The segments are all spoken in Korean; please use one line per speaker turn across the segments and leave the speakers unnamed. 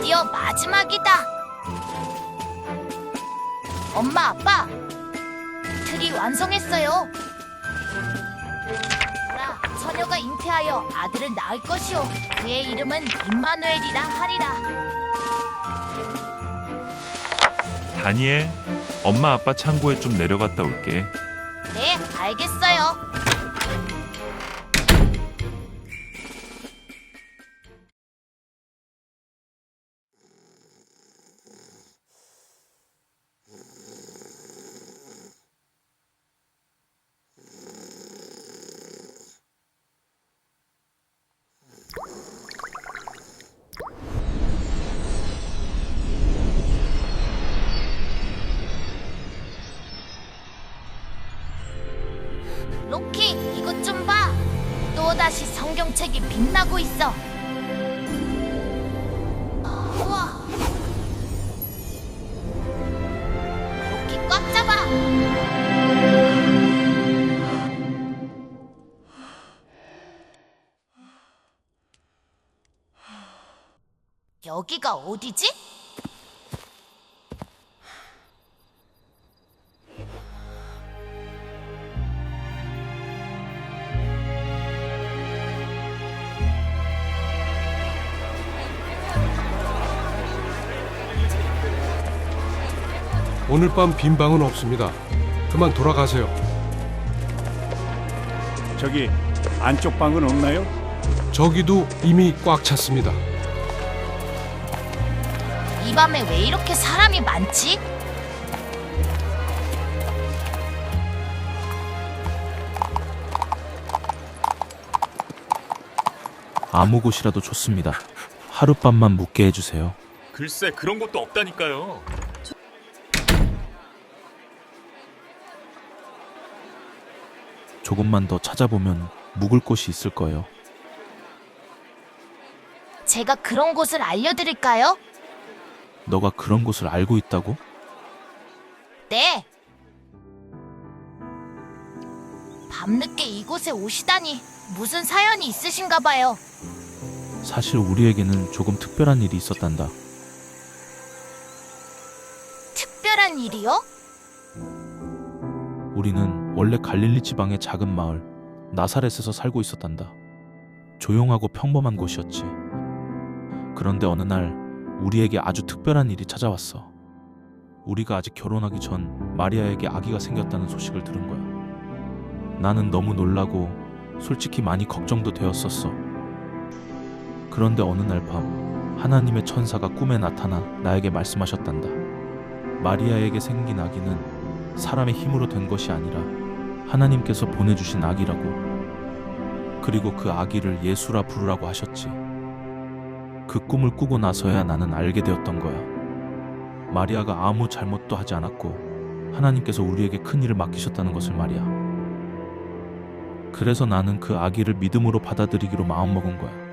드디어 마지막이다. 엄마, 아빠, 틀이 완성했어요. 라 처녀가 잉태하여 아들을 낳을 것이오. 그의 이름은 임마누엘이라 하리라.
다니엘, 엄마 아빠 창고에 좀 내려갔다 올게.
로키, 이것 좀 봐. 또다시 성경책이 빛나고 있어. 우와. 로키 꽉 잡아. 여기가 어디지?
오늘 밤 빈 방은 없습니다. 그만 돌아가세요.
저기 안쪽 방은 없나요?
저기도 이미 꽉 찼습니다.
이 밤에 왜 이렇게 사람이 많지?
아무 곳이라도 좋습니다. 하룻밤만 묵게 해주세요.
글쎄 그런 것도 없다니까요.
조금만 더 찾아보면 묵을 곳이 있을 거예요.
제가 그런 곳을 알려드릴까요?
너가 그런 곳을 알고 있다고?
네. 밤늦게 이곳에 오시다니 무슨 사연이 있으신가 봐요.
사실 우리에게는 조금 특별한 일이 있었단다.
특별한 일이요?
우리는 원래 갈릴리 지방의 작은 마을 나사렛에서 살고 있었단다. 조용하고 평범한 곳이었지. 그런데 어느 날 우리에게 아주 특별한 일이 찾아왔어. 우리가 아직 결혼하기 전 마리아에게 아기가 생겼다는 소식을 들은 거야. 나는 너무 놀라고 솔직히 많이 걱정도 되었었어. 그런데 어느 날 밤 하나님의 천사가 꿈에 나타나 나에게 말씀하셨단다. 마리아에게 생긴 아기는 사람의 힘으로 된 것이 아니라 하나님께서 보내주신 아기라고. 그리고 그 아기를 예수라 부르라고 하셨지. 그 꿈을 꾸고 나서야 나는 알게 되었던 거야. 마리아가 아무 잘못도 하지 않았고 하나님께서 우리에게 큰 일을 맡기셨다는 것을 말이야. 그래서 나는 그 아기를 믿음으로 받아들이기로 마음먹은 거야.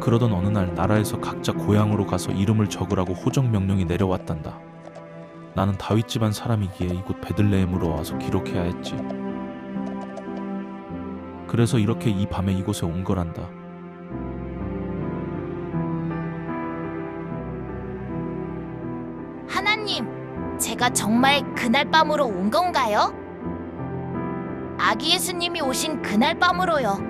그러던 어느 날 나라에서 각자 고향으로 가서 이름을 적으라고 호정 명령이 내려왔단다. 나는 다윗 집안 사람이기에 이곳 베들레헴으로 와서 기록해야 했지. 그래서 이렇게 이 밤에 이곳에 온 거란다.
하나님, 제가 정말 그날 밤으로 온 건가요? 아기 예수님이 오신 그날 밤으로요.